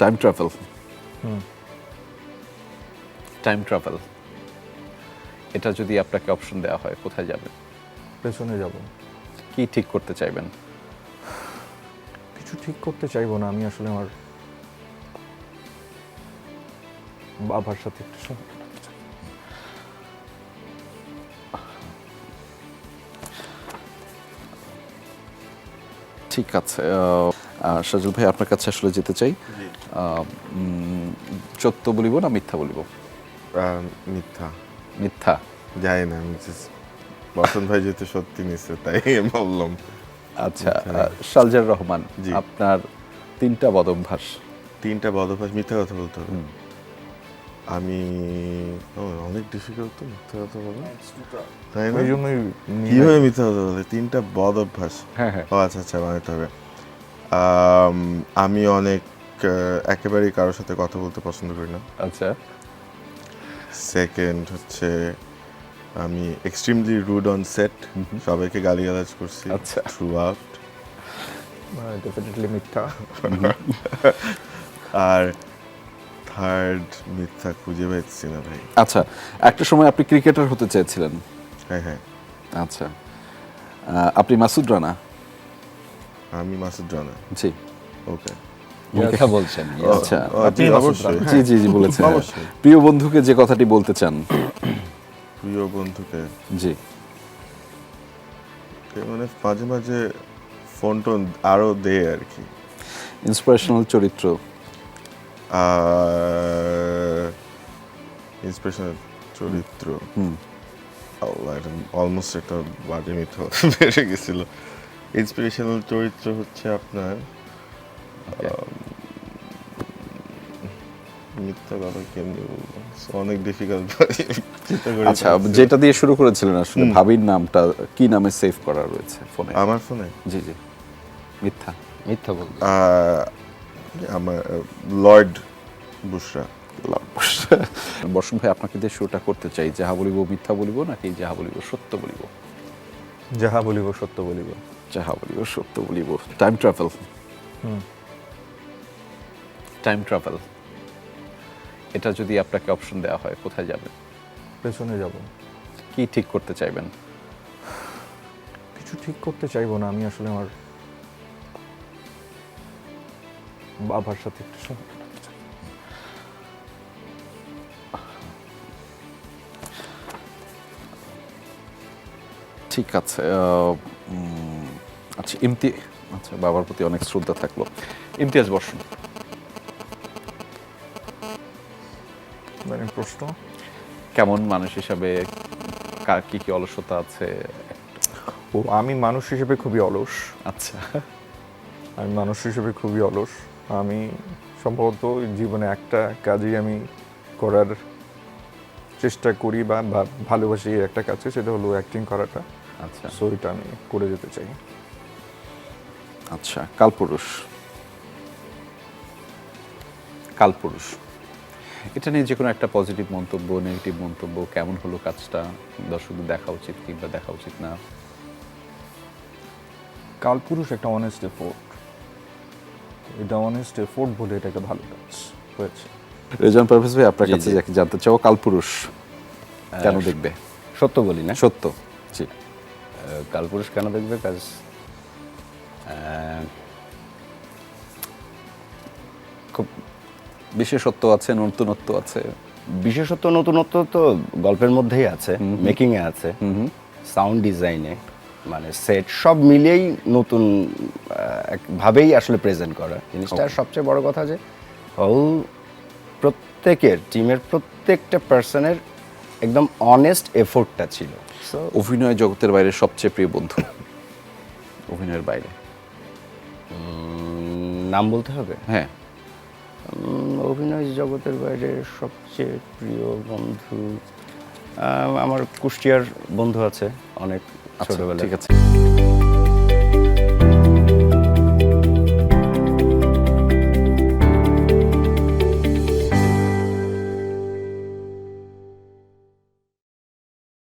Time travel. Time travel এটা যদি আপনাকে অপশন দেওয়া হয় কোথায় যাবেন? পেছনে যাব। কি ঠিক করতে চাইবেন? কিছু ঠিক করতে চাইব না আমি আসলে আমার বাবার সাথে একটু ঠিক আছে সাজুল ভাই আপনার কাছে আসলে যেতে চাই। সত্য বলিব না মিথ্যা বলিব? মিথ্যা। মিথ্যা? যাই না বসন্ত ভাই যেহেতু সত্যি নিচ্ছে তাই বললাম। আচ্ছা। সালজার রহমান জি। আপনার তিনটা বদভ্যাস। তিনটা বদভ্যাস মিথ্যা কথা বলতে হবে। আমি ও, অনেক ডিফিকাল্ট তো মিথ্যা কথা বলা। তাই না? ওই জন্যই নিয়ে- কীভাবে মিথ্যা কথা বলে? তিনটা বদ অভ্যাস। হ্যাঁ হ্যাঁ। ও আচ্ছা আচ্ছা বানাতে হবে। আমি অনেক একেবারেই কারোর সাথে কথা বলতে পছন্দ করি না। আচ্ছা। সেকেন্ড হচ্ছে আমি এক্সট্রিমলি রুড অন সেট সবাইকে গালিগালাজ করছি। আচ্ছা। থ্রু আউট ডেফিনেটলি মিথ্যা। আর থার্ড মিথ্যা খুঁজে পাচ্ছি না ভাই। আচ্ছা একটা সময় আপনি ক্রিকেটার হতে চেয়েছিলেন। হ্যাঁ হ্যাঁ। আচ্ছা। আপনি মাসুদ রানা? আমি মাসুদ রানা। জি। ওকে। মিথ্যা বলছেন আচ্ছা আপনি জি, অবশ্যই। জি জি জি বলেছেন। হ্যাঁ। অবশ্যই। প্রিয় বন্ধুকে যে কথাটি বলতে চান। প্রিয় বন্ধুকে। জি। মানে মাঝে মাঝে ফোন টোন আরও দেয় আর কি। ইন্সপিরেশনাল চরিত্র। ইন্সপিরেশনাল চরিত্র? হুম। আল্লাহ এটা অলমোস্ট একটা বাজে মিথ বেড়ে গেছিল। ইন্সপিরেশনাল চরিত্র হচ্ছে আপনার মিথ্যা কথা কেমনি বলব? অনেক ডিফিকাল্ট আচ্ছা যেটা দিয়ে শুরু করেছিলেন আসলে ভাবির নামটা কি নামে সেভ করা রয়েছে ফোনে আমার ফোনে জি জি। মিথ্যা। মিথ্যা বল আমার লর্ড বুশরা বর্ষণ ভাই আপনাকে দিয়ে শুরুটা করতে চাই যাহা বলিব মিথ্যা বলিব নাকি যাহা বলিব সত্য বলিব? যাহা বলিব সত্য বলিব। যাহা বলিব সত্য বলিব। টাইম ট্রাভেল হুম। টাইম ট্রাভেল এটা যদি আপনাকে অপশন দেওয়া হয় কোথায় যাবেন? পেছনে যাব। কি ঠিক করতে চাইবেন? কিছু ঠিক করতে চাইব না আমি আসলে আমার বাবার সাথে একটু সময় কাটাতে চাই। ঠিক আছে আচ্ছা ইমতি আচ্ছা বাবার প্রতি অনেক শ্রদ্ধা থাকল। ইমতিয়াজ বর্ষণ মানে প্রশ্ন? কেমন মানুষ হিসাবে কার কি কি অলসতা আছে? ও আমি মানুষ হিসেবে খুবই অলস। আচ্ছা। আমি মানুষ হিসেবে খুবই অলস। আমি সম্ভবত জীবনে একটা কাজই আমি করার চেষ্টা করি বা ভালোবাসি একটা কাজকে সেটা হলো অ্যাক্টিং করাটা। আচ্ছা। সো এটা আমি করে যেতে চাই। আচ্ছা কালপুরুষ। কালপুরুষ। এটা নিয়ে যে কোনো একটা পজিটিভ মন্তব্য নেগেটিভ মন্তব্য কেমন হলো কাজটা? দর্শকদের দেখা উচিত কিংবা দেখা উচিত না? কালপুরুষ একটা অনেস্ট এফোর্ট এটা অনেস্ট এফোর্ট বলে এটা একটা ভালো কাজ হয়েছে। রেজান পারভেজ ভাই আপনার কাছে যাকে জানতে চাও কালপুরুষ কেন দেখবে? সত্য বলি না? সত্য। জি। কালপুরুষ কেন দেখবে? কাজ আহ, খুব বিশেষত্ব আছে নতুনত্ব আছে। বিশেষত্ব নতুনত্ব তো গল্পের মধ্যেই আছে মেকিং এ আছে হুম সাউন্ড ডিজাইনে মানে সেট সব মিলিয়েই নতুন একভাবেই আসলে প্রেজেন্ট করা জিনিসটা। সবচেয়ে বড় কথা যে হল প্রত্যেকের টিমের প্রত্যেকটা পার্সনের একদম অনেস্ট এফোর্টটা ছিল। সো অভিনয় জগতের বাইরে সবচেয়ে প্রিয় বন্ধু? অভিনয়ের বাইরে। নাম বলতে হবে? হ্যাঁ। অভিনয় জগতের বাইরে সবচেয়ে প্রিয় বন্ধু আমার কুষ্টিয়ার বন্ধু আছে অনেক আচ্ছা ছোটবেলায়। ঠিক আছে।